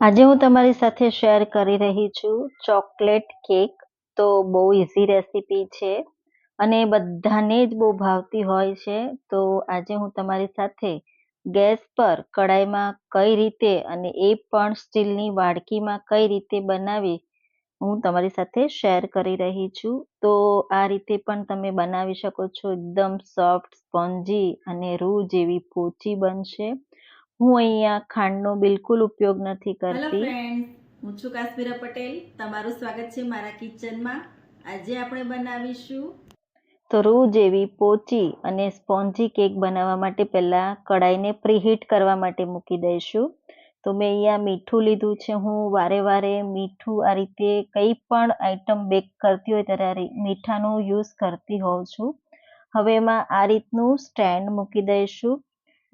આજે હું તમારી સાથે શેર કરી રહી છું ચોકલેટ કેક. તો બહુ ઇઝી રેસીપી છે અને બધાને જ બહુ ભાવતી હોય છે. તો આજે હું તમારી સાથે ગેસ પર કડાઈમાં કઈ રીતે અને એ પણ સ્ટીલની વાડકીમાં કઈ રીતે બનાવી હું તમારી સાથે શેર કરી રહી છું. તો આ રીતે પણ તમે બનાવી શકો છો. એકદમ સોફ્ટ સ્પોન્જી અને રૂ જેવી પોચી બનશે. હું અહીંયા ખાંડનો બિલકુલ ઉપયોગ નથી કરતી. હું છું કાશ્મીરા પટેલ. તમારું સ્વાગત છે મારા કિચનમાં. આજે આપણે બનાવીશું તો રૂ જેવી પોચી અને સ્પોન્જી કેક બનાવવા માટે પહેલાં કડાઈને પ્રીહીટ કરવા માટે મૂકી દઈશું. તો મેં અહીંયા મીઠું લીધું છે. હું વારે વારે મીઠું આ રીતે કંઈ પણ આઈટમ બેક કરતી હોય ત્યારે મીઠાનો યુઝ કરતી હોઉં છું. હવે એમાં આ રીતનું સ્ટેન્ડ મૂકી દઈશું.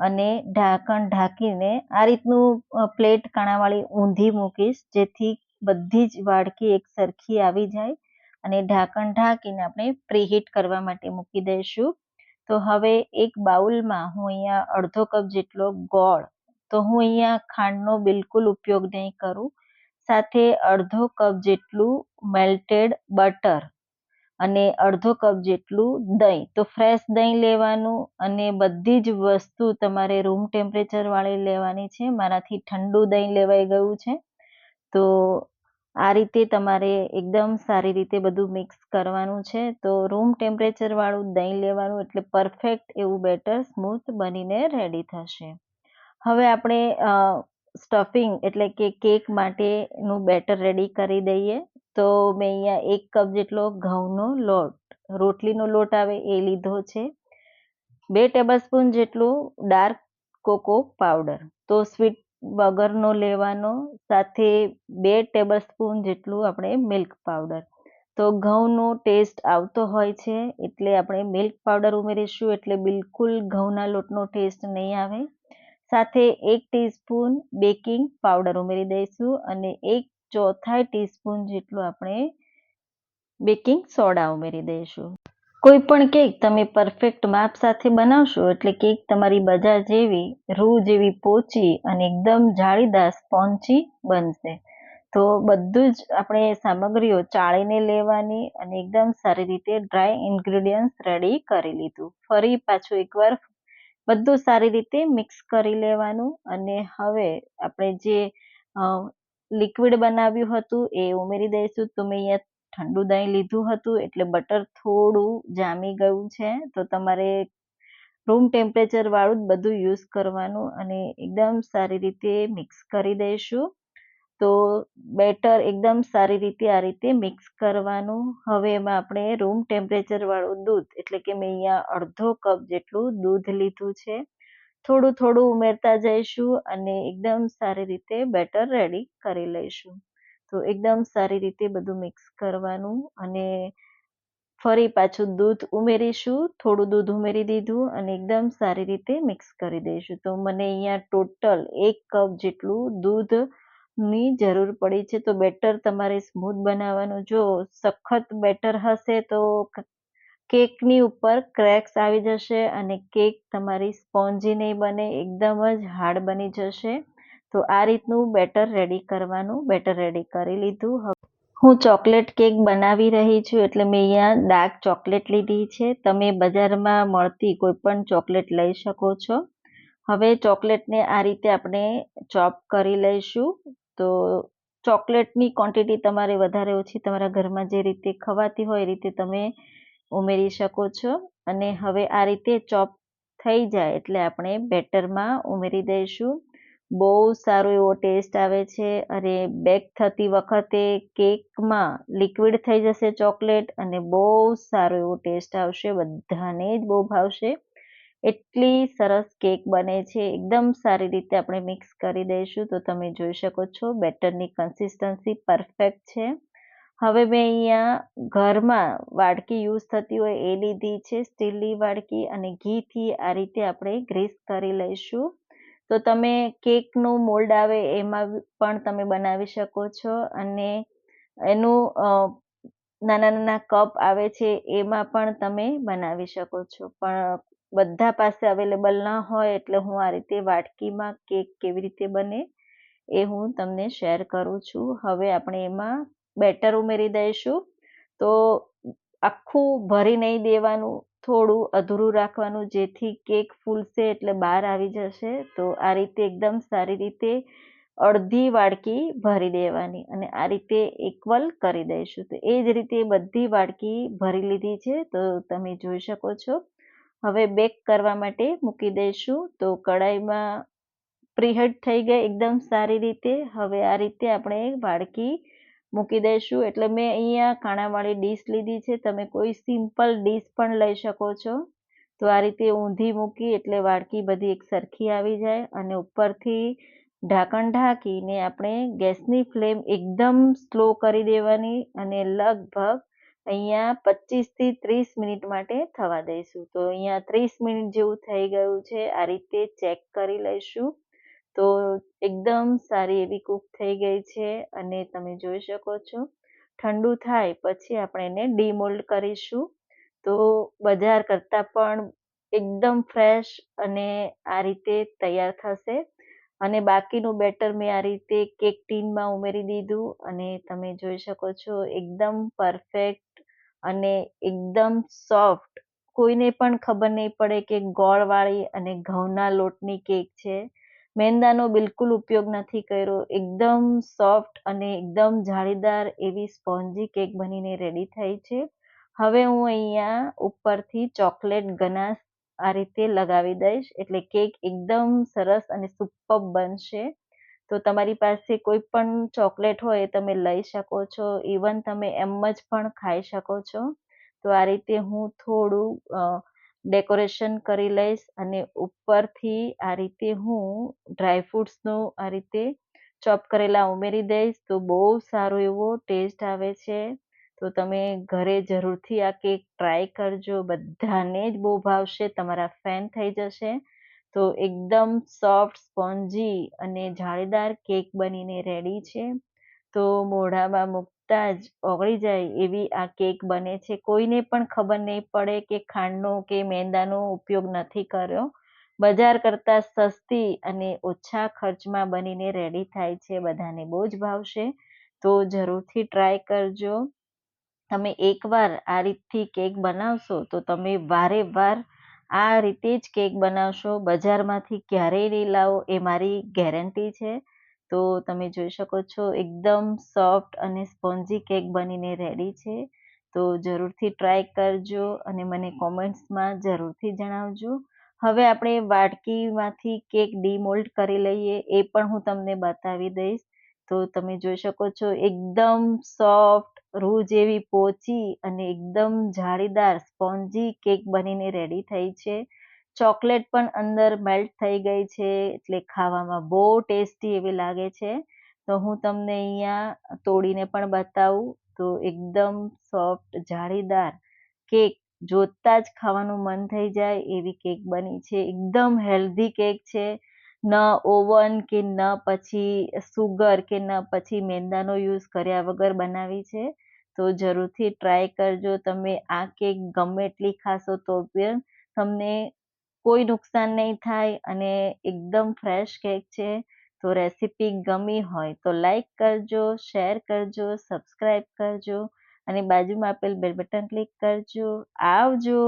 અને ઢાંકણ ઢાંકીને આ રીતનું પ્લેટ કાણાવાળી ઊંધી મૂકીશ, જેથી બધી જ વાડકી એક સરખી આવી જાય અને ઢાંકણ ઢાંકીને આપણે પ્રીહીટ કરવા માટે મૂકી દઈશું. તો હવે એક બાઉલમાં હું અહીંયા અડધો કપ જેટલો ગોળ, તો હું અહીંયા ખાંડનો બિલકુલ ઉપયોગ નહીં કરું. સાથે અડધો કપ જેટલું મેલ્ટેડ બટર અને અડધો કપ જેટલું દહીં. તો ફ્રેશ દહીં લેવાનું અને બધી જ વસ્તુ તમારે રૂમ ટેમ્પરેચર વાળી લેવાની છે. મારાથી ઠંડુ દહીં લેવાઈ ગયું છે. તો આ રીતે તમારે એકદમ સારી રીતે બધું મિક્સ કરવાનું છે. તો રૂમ ટેમ્પરેચર વાળું દહીં લેવાનું એટલે પરફેક્ટ એવું બેટર સ્મૂથ બનીને રેડી થશે. હવે આપણે સ્ટફિંગ એટલે કે કેક માટેનું બેટર રેડી કરી દઈએ, તો મેં અહીંયા એક કપ જેટલો ઘઉંનો લોટ, રોટલીનો લોટ આવે એ લીધો છે. બે ટેબલસ્પૂન જેટલું ડાર્ક કોકો પાવડર તો સ્વીટ વગરનો લેવાનો, સાથે બે ટેબલસ્પૂન જેટલું આપણે મિલ્ક પાવડર તો ઘઉંનો ટેસ્ટ આવતો હોય છે, એટલે આપણે મિલ્ક પાવડર ઉમેરીશું એટલે બિલકુલ ઘઉંના લોટનો ટેસ્ટ નહીં આવે. સાથે એક ટીસ્પૂન બેકિંગ પાવડર ઉમેરી દઈશું અને એક ચોથાઈ ટીસ્પૂન જેટલું આપણે બેકિંગ સોડા ઉમેરી દઈશું. કોઈ પણ કેક તમે પરફેક્ટ માપ સાથે બનાવશો એટલે કેક તમારી બજાર જેવી, રૂ જેવી પોચી અને એકદમ જાળીદાર સ્પોન્ચી બનશે. તો બધું જ આપણે સામગ્રીઓ ચાળીને લેવાની અને એકદમ સારી રીતે ડ્રાય ઇન્ગ્રેડિયન્ટ્સ રેડી કરી લીધું. ફરી પાછું એકવાર બધું સારી રીતે મિક્સ કરી લેવાનું અને હવે આપણે જે લિક્વિડ બનાવ્યું હતું એ ઉમેરી દઈશું. તો મેં અહીંયા ઠંડુ દહીં લીધું હતું એટલે બટર થોડું જામી ગયું છે. તો તમારે રૂમ ટેમ્પરેચર વાળું જ બધું યુઝ કરવાનું અને એકદમ સારી રીતે મિક્સ કરી દઈશું. તો બેટર એકદમ સારી રીતે આ રીતે મિક્સ કરવાનું. હવે એમાં આપણે રૂમ ટેમ્પરેચર વાળું દૂધ, એટલે કે મેં અહીંયા અડધો કપ જેટલું દૂધ લીધું છે. થોડું થોડું ઉમેરતા જઈશું અને એકદમ સારી રીતે બેટર રેડી કરી લઈશું. તો એકદમ સારી રીતે બધું મિક્સ કરવાનું અને ફરી પાછું દૂધ ઉમેરીશું, થોડું દૂધ ઉમેરી દીધું અને એકદમ સારી રીતે મિક્સ કરી દઈશું. તો મને અહીંયા ટોટલ એક કપ જેટલું દૂધની જરૂર પડી છે, તો બેટર તમારે સ્મૂથ બનાવવાનું. જો સખત બેટર હશે, તો કેકની ઉપર ક્રેક્સ આવી જશે અને કેક તમારી સ્પોન્જી નહીં બને, એકદમ જ હાર્ડ બની જશે. તો આ રીતનું બેટર રેડી કરવાનું બેટર રેડી કરી લીધું. હું ચોકલેટ કેક બનાવી રહી છું, એટલે મેં અહીંયા ડાર્ક ચોકલેટ લીધી છે. તમે બજારમાં મળતી કોઈ પણ ચોકલેટ લઈ શકો છો. હવે ચોકલેટને આ રીતે આપણે ચોપ કરી લઈશું. તો ચોકલેટની ક્વોન્ટિટી તમારે વધારે ઓછી તમારા ઘરમાં જે રીતે ખવાતી હોય એ રીતે તમે ઉમેરી શકો છો. અને હવે આ રીતે ચોપ થઈ જાય એટલે આપણે બેટરમાં ઉમેરી દઈશું. બહુ સારો એવો ટેસ્ટ આવે છે અને બેક થતી વખતે કેકમાં લિક્વિડ થઈ જશે ચોકલેટ અને બહુ સારો એવો ટેસ્ટ આવશે. બધાને જ બહુ ભાવશે. એટલી સરસ કેક બને છે. એકદમ સારી રીતે આપણે મિક્સ કરી દઈશું તો તમે જોઈ શકો છો બેટરની કન્સિસ્ટન્સી પરફેક્ટ છે. હવે મેં અહીંયા ઘરમાં વાડકી યુઝ થતી હોય એ લીધી છે, સ્ટીલની વાડકી અને ઘીથી આ રીતે આપણે ગ્રીસ કરી લઈશું. તો તમે કેકનું મોલ્ડ આવે એમાં પણ તમે બનાવી શકો છો અને એનું નાના નાના કપ આવે છે એમાં પણ તમે બનાવી શકો છો. પણ બધા પાસે અવેલેબલ ન હોય એટલે હું આ રીતે વાટકીમાં કેક કેવી રીતે બને એ હું તમને શેર કરું છું. હવે આપણે એમાં બેટર ઉમેરી દઈશું. તો આખું ભરી નહીં દેવાનું, થોડું અધૂરું રાખવાનું, જેથી કેક ફૂલશે એટલે બહાર આવી જશે. તો આ રીતે એકદમ સારી રીતે અડધી વાડકી ભરી દેવાની અને આ રીતે ઇક્વલ કરી દઈશું. તો એ જ રીતે બધી વાડકી ભરી લીધી છે. તો તમે જોઈ શકો છો હવે બેક કરવા માટે મૂકી દઈશું. તો કડાઈમાં પ્રીહીટ થઈ ગઈ એકદમ સારી રીતે. હવે આ રીતે આપણે વાડકી મૂકી દઈશું. એટલે મેં અહીંયા કાણાવાળી ડીશ લીધી છે. તમે કોઈ સિમ્પલ ડીશ પણ લઈ શકો છો. તો આ રીતે ઊંધી મૂકી એટલે વાડકી બધી એક સરખી આવી જાય અને ઉપરથી ઢાંકણ ઢાંકીને આપણે ગેસની ફ્લેમ એકદમ સ્લો કરી દેવાની અને લગભગ અહીંયા પચીસથી ત્રીસ મિનિટ માટે થવા દઈશું. તો અહીંયા ત્રીસ મિનિટ જેવું થઈ ગયું છે. આ રીતે ચેક કરી લઈશું. તો એકદમ સારી એવી કૂક થઈ ગઈ છે અને તમે જોઈ શકો છો. ઠંડુ થાય પછી આપણે એને ડીમોલ્ડ કરીશું. તો બજાર કરતાં પણ એકદમ ફ્રેશ અને આ રીતે તૈયાર થશે. અને બાકીનું બેટર મેં આ રીતે કેક ટીનમાં ઉમેરી દીધું અને તમે જોઈ શકો છો એકદમ પરફેક્ટ અને એકદમ સોફ્ટ. કોઈને પણ ખબર નહીં પડે કે ગોળવાળી અને ઘઉંના લોટની કેક છે. મેંદાનો બિલકુલ ઉપયોગ નથી કર્યો. એકદમ સોફ્ટ અને એકદમ જાળીદાર એવી સ્પોન્જી કેક બનીને રેડી થઈ છે. હવે હું અહીંયા ઉપરથી ચોકલેટ ગનાશ આ રીતે લગાવી દઈશ. એટલે કેક એકદમ સરસ અને સુપર્બ બનશે. તો તમારી પાસે કોઈ પણ ચોકલેટ હોય તમે લઈ શકો છો. ઇવન તમે એમ જ પણ ખાઈ શકો છો. તો આ રીતે હું થોડું ડેકોરેશન કરી લઈશ અને ઉપરથી આ રીતે હું ડ્રાયફ્રૂટ્સનું આ રીતે ચોપ કરેલા ઉમેરી દઈશ. તો બહુ સારો એવો ટેસ્ટ આવે છે. તો તમે ઘરે જરૂરથી આ કેક ટ્રાય કરજો. બધાને જ બહુ ભાવશે. તમારા ફેન થઈ જશે. તો એકદમ સોફ્ટ, સ્પોન્જી અને જાળીદાર કેક બનીને રેડી છે. તો મોઢામાં મૂકતા જ ઓગળી જાય એવી આ કેક બને છે. કોઈને પણ ખબર નહીં પડે કે ખાંડનો કે મેંદાનો ઉપયોગ નથી કર્યો. બજાર કરતાં સસ્તી અને ઓછા ખર્ચમાં બનીને રેડી થાય છે. બધાને બહુ જ ભાવશે. તો જરૂરથી ટ્રાય કરજો. તમે એકવાર આ રીતથી કેક બનાવશો તો તમે વારે વાર આ રીતે જ કેક બનાવશો? બજારમાંથી ક્યારેય નહીં લાવો, એ મારી ગેરંટી છે. તો તમે જોઈ શકો છો, એકદમ સોફ્ટ અને સ્પોન્જી કેક બનીને રેડી છે. તો જરૂરથી ટ્રાય કરજો અને મને કોમેન્ટ્સમાં જરૂરથી જણાવજો. હવે આપણે વાટકીમાંથી કેક ડીમોલ્ડ કરી લઈએ, એ પણ હું તમને બતાવી દઈશ. તો તમે જોઈ શકો છો, એકદમ સોફ્ટ રૂ જેવી પોચી અને એકદમ જાળીદાર સ્પોન્જી કેક બનીને રેડી થઈ છે. ચોકલેટ પણ અંદર મેલ્ટ થઈ ગઈ છે એટલે ખાવામાં બહુ ટેસ્ટી એવી લાગે છે. તો હું તમને અહીંયા તોડીને પણ બતાવું તો એકદમ સોફ્ટ જાળીદાર કેક જોતા જ ખાવાનું મન થઈ જાય એવી કેક બની છે. એકદમ હેલ્ધી કેક છે. ન ઓવન કે ન પછી સુગર કે ન પછી મેંદાનો યુઝ કર્યા વગર બનાવી છે. તો જરૂરથી ટ્રાય કરજો. તમે આ કેક ગમે એટલી ખાશો તો પણ તમને કોઈ નુકસાન નહીં થાય અને એકદમ ફ્રેશ કેક છે. તો રેસીપી ગમી હોય તો લાઈક કરજો શેર કરજો સબસ્ક્રાઈબ કરજો અને બાજુમાં આપેલ બેલ બટન ક્લિક કરજો. આવજો!